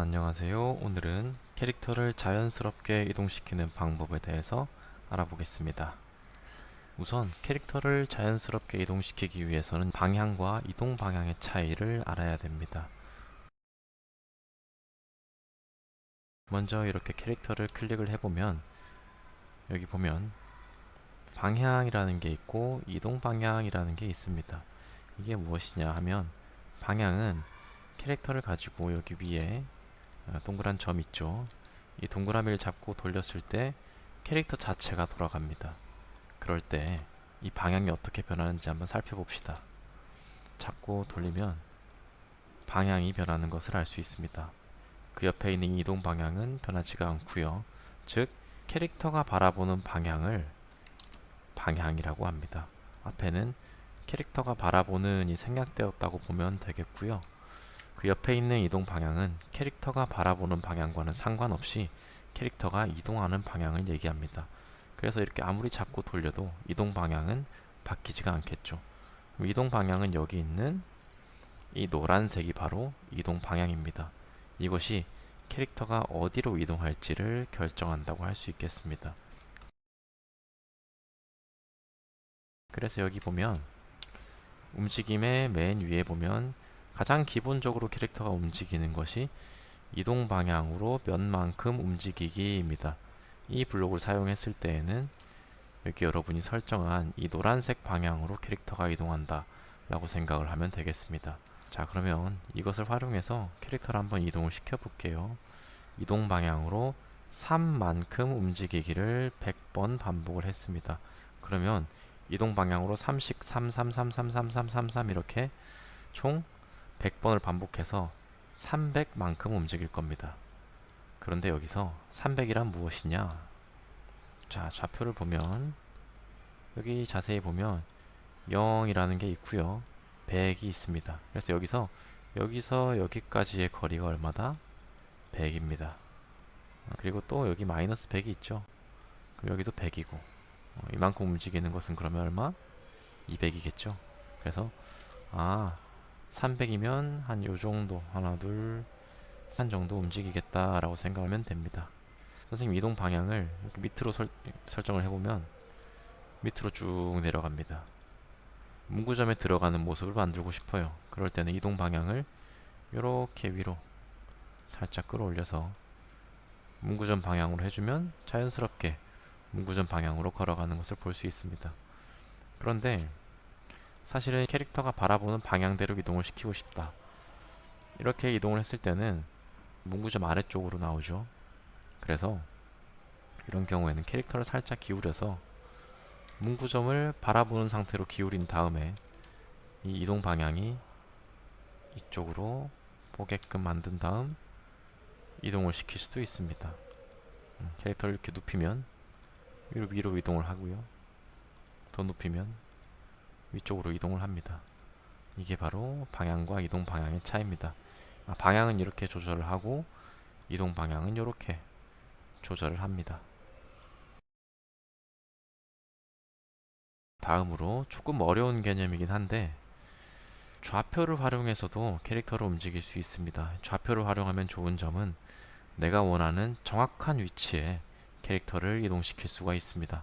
안녕하세요. 오늘은 캐릭터를 자연스럽게 이동시키는 방법에 대해서 알아보겠습니다. 우선 캐릭터를 자연스럽게 이동시키기 위해서는 방향과 이동 방향의 차이를 알아야 됩니다. 먼저 이렇게 캐릭터를 클릭을 해보면 여기 보면 방향이라는 게 있고 이동 방향이라는 게 있습니다. 이게 무엇이냐 하면 방향은 캐릭터를 가지고 여기 위에 아, 동그란 점 있죠. 이 동그라미를 잡고 돌렸을 때 캐릭터 자체가 돌아갑니다. 그럴 때 이 방향이 어떻게 변하는지 한번 살펴봅시다. 잡고 돌리면 방향이 변하는 것을 알 수 있습니다. 그 옆에 있는 이동 방향은 변하지가 않고요. 즉 캐릭터가 바라보는 방향을 방향이라고 합니다. 앞에는 캐릭터가 바라보는 이 생략되었다고 보면 되겠고요. 그 옆에 있는 이동 방향은 캐릭터가 바라보는 방향과는 상관없이 캐릭터가 이동하는 방향을 얘기합니다. 그래서 이렇게 아무리 잡고 돌려도 이동 방향은 바뀌지가 않겠죠. 이동 방향은 여기 있는 이 노란색이 바로 이동 방향입니다. 이것이 캐릭터가 어디로 이동할지를 결정한다고 할 수 있겠습니다. 그래서 여기 보면 움직임의 맨 위에 보면 가장 기본적으로 캐릭터가 움직이는 것이 이동 방향으로 몇 만큼 움직이기입니다. 이 블록을 사용했을 때에는 여기 여러분이 설정한 이 노란색 방향으로 캐릭터가 이동한다 라고 생각을 하면 되겠습니다. 자 그러면 이것을 활용해서 캐릭터를 한번 이동을 시켜 볼게요. 이동 방향으로 3만큼 움직이기를 100번 반복을 했습니다. 그러면 이동 방향으로 3씩 3, 3, 3, 3, 3, 3, 3, 3 이렇게 총 100번을 반복해서 300만큼 움직일 겁니다. 그런데 여기서 300이란 무엇이냐? 자, 좌표를 보면 여기 자세히 보면 0이라는 게 있고요. 100이 있습니다. 그래서 여기서 여기서 여기까지의 거리가 얼마다? 100입니다. 그리고 또 여기 마이너스 100이 있죠. 그럼 여기도 100이고 어, 이만큼 움직이는 것은 그러면 얼마? 200이겠죠. 그래서 아 300이면 한 요 정도 하나 둘3 정도 움직이겠다라고 생각하면 됩니다. 선생님 이동 방향을 밑으로 설, 설정을 해보면 밑으로 쭉 내려갑니다. 문구점에 들어가는 모습을 만들고 싶어요. 그럴 때는 이동 방향을 이렇게 위로 살짝 끌어올려서 문구점 방향으로 해주면 자연스럽게 문구점 방향으로 걸어가는 것을 볼 수 있습니다. 그런데 사실은 캐릭터가 바라보는 방향대로 이동을 시키고 싶다. 이렇게 이동을 했을 때는 문구점 아래쪽으로 나오죠. 그래서 이런 경우에는 캐릭터를 살짝 기울여서 문구점을 바라보는 상태로 기울인 다음에 이 이동 방향이 이쪽으로 보게끔 만든 다음 이동을 시킬 수도 있습니다. 음, 캐릭터를 이렇게 눕히면 위로 위로 이동을 하고요. 더 눕히면 위쪽으로 이동을 합니다. 이게 바로 방향과 이동 방향의 차이입니다. 아, 방향은 이렇게 조절을 하고 이동 방향은 이렇게 조절을 합니다. 다음으로 조금 어려운 개념이긴 한데 좌표를 활용해서도 캐릭터를 움직일 수 있습니다. 좌표를 활용하면 좋은 점은 내가 원하는 정확한 위치에 캐릭터를 이동시킬 수가 있습니다.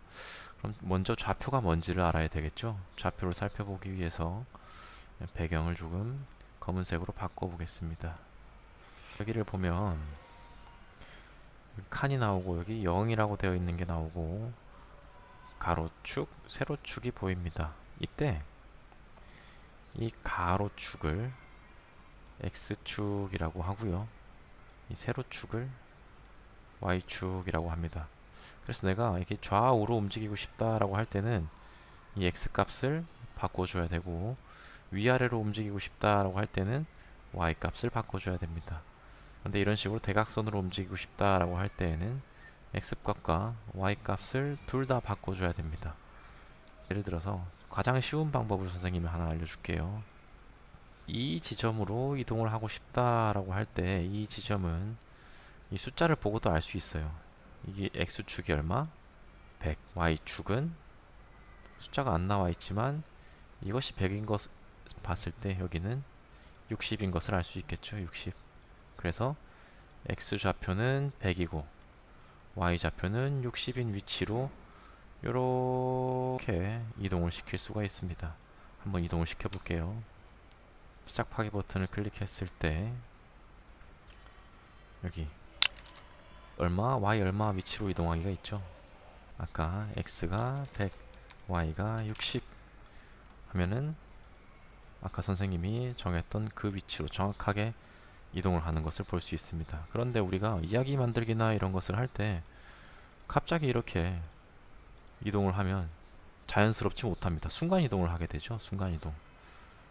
그럼 먼저 좌표가 뭔지를 알아야 되겠죠? 좌표를 살펴보기 위해서 배경을 조금 검은색으로 바꿔보겠습니다. 여기를 보면 칸이 나오고 여기 0이라고 되어 있는 게 나오고 가로축, 세로축이 보입니다. 이때 이 가로축을 X축이라고 하고요. 이 세로축을 Y축이라고 합니다. 그래서 내가 이렇게 좌우로 움직이고 싶다라고 할 때는 이 X 값을 바꿔줘야 되고 위아래로 움직이고 싶다라고 할 때는 Y 값을 바꿔줘야 됩니다. 근데 이런 식으로 대각선으로 움직이고 싶다라고 할 때에는 X 값과 Y 값을 둘 다 바꿔줘야 됩니다. 예를 들어서 가장 쉬운 방법을 선생님이 하나 알려줄게요. 이 지점으로 이동을 하고 싶다라고 할 때 이 지점은 이 숫자를 보고도 알 수 있어요. 이게 X축이 얼마? 100. Y축은 숫자가 안 나와 있지만 이것이 100인 것 봤을 때 여기는 60인 것을 알 수 있겠죠. 60. 그래서 x 좌표는 100이고 y 좌표는 60인 위치로 이렇게 이동을 시킬 수가 있습니다. 한번 이동을 시켜 볼게요. 시작하기 버튼을 클릭했을 때 여기 얼마 y 얼마 위치로 이동하기가 있죠. 아까 x가 100, y가 60 하면은 아까 선생님이 정했던 그 위치로 정확하게 이동을 하는 것을 볼 수 있습니다. 그런데 우리가 이야기 만들기나 이런 것을 할 때 갑자기 이렇게 이동을 하면 자연스럽지 못합니다. 순간 이동을 하게 되죠. 순간 이동.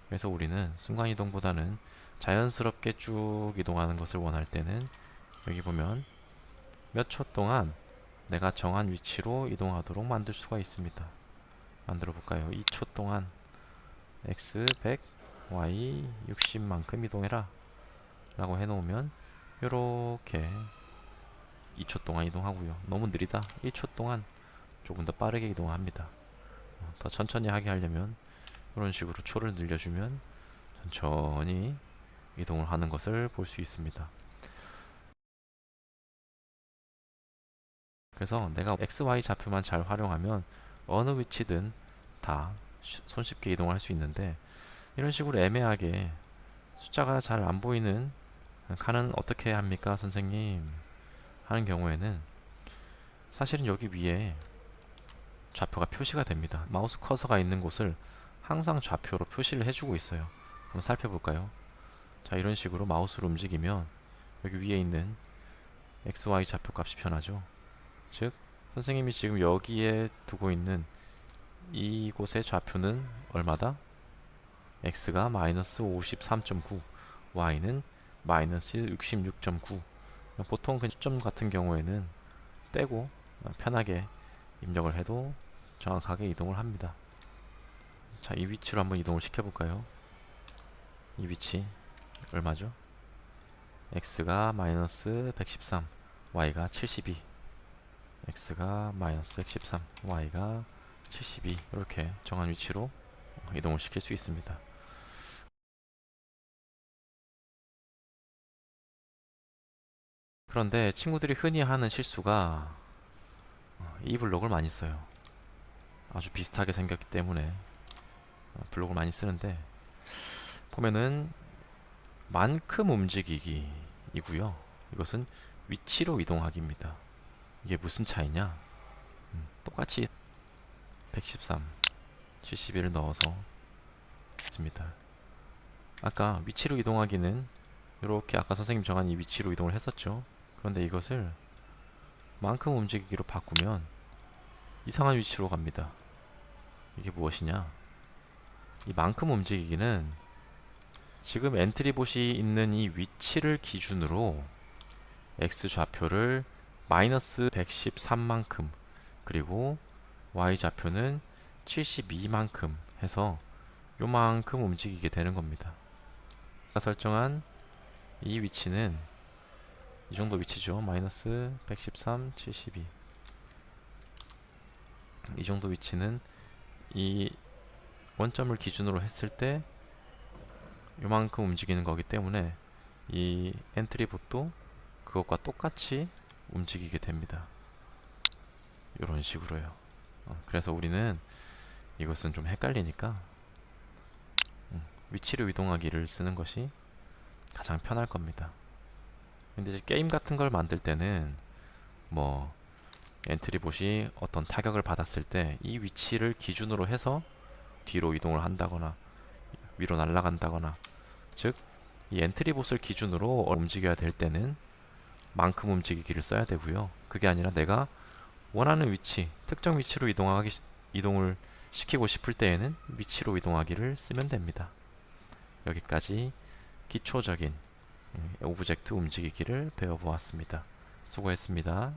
그래서 우리는 순간 이동보다는 자연스럽게 쭉 이동하는 것을 원할 때는 여기 보면 몇 초 동안 내가 정한 위치로 이동하도록 만들 수가 있습니다. 만들어 볼까요? 2초 동안 x 100, y 60만큼 이동해라 라고 해놓으면 이렇게 2초 동안 이동하고요. 너무 느리다. 1초 동안 조금 더 빠르게 이동합니다. 어, 더 천천히 하게 하려면 이런 식으로 초를 늘려주면 천천히 이동을 하는 것을 볼 수 있습니다. 그래서 내가 XY 좌표만 잘 활용하면 어느 위치든 다 쉬- 손쉽게 이동할 수 있는데 이런 식으로 애매하게 숫자가 잘 안 보이는 칸은 어떻게 합니까 선생님? 하는 경우에는 사실은 여기 위에 좌표가 표시가 됩니다. 마우스 커서가 있는 곳을 항상 좌표로 표시를 해주고 있어요. 한번 살펴볼까요? 자 이런 식으로 마우스를 움직이면 여기 위에 있는 XY 좌표 값이 변하죠 즉 선생님이 지금 여기에 두고 있는 이곳의 좌표는 얼마다? x가 마이너스 53.9 y는 마이너스 66.9 보통 그 수점 같은 경우에는 떼고 편하게 입력을 해도 정확하게 이동을 합니다 자 이 위치로 한번 이동을 시켜볼까요 이 위치 얼마죠? x가 마이너스 113 y가 72 x가 마이너스 113 y가 72 이렇게 정한 위치로 이동을 시킬 수 있습니다. 그런데 친구들이 흔히 하는 실수가 어, 이 블록을 많이 써요. 아주 비슷하게 생겼기 때문에 어, 블록을 많이 쓰는데 보면은 만큼 움직이기 이고요. 이것은 위치로 이동하기입니다 이게 무슨 차이냐? 음, 똑같이 113 71을 넣어서 했습니다. 아까 위치로 이동하기는 이렇게 아까 선생님 정한 이 위치로 이동을 했었죠. 그런데 이것을 만큼 움직이기로 바꾸면 이상한 위치로 갑니다. 이게 무엇이냐? 이 만큼 움직이기는 지금 엔트리봇이 있는 이 위치를 기준으로 x 좌표를 마이너스 113만큼 그리고 y 좌표는 72만큼 해서 요만큼 움직이게 되는 겁니다. 설정한 이 위치는 이 정도 위치죠. 마이너스 113, 72. 이 정도 위치는 이 원점을 기준으로 했을 때 요만큼 움직이는 거기 때문에 이 엔트리 봇도 그것과 똑같이 움직이게 됩니다. 이런 식으로요. 어, 그래서 우리는 이것은 좀 헷갈리니까 음, 위치로 이동하기를 쓰는 것이 가장 편할 겁니다. 근데 이제 게임 같은 걸 만들 때는 뭐 엔트리봇이 어떤 타격을 받았을 때 이 위치를 기준으로 해서 뒤로 이동을 한다거나 위로 날아간다거나 즉 이 엔트리봇을 기준으로 움직여야 될 때는 만큼 움직이기를 써야 되고요. 그게 아니라 내가 원하는 위치, 특정 위치로 이동하기 이동을 시키고 싶을 때에는 위치로 이동하기를 쓰면 됩니다. 여기까지 기초적인 음, 오브젝트 움직이기를 배워보았습니다. 수고했습니다.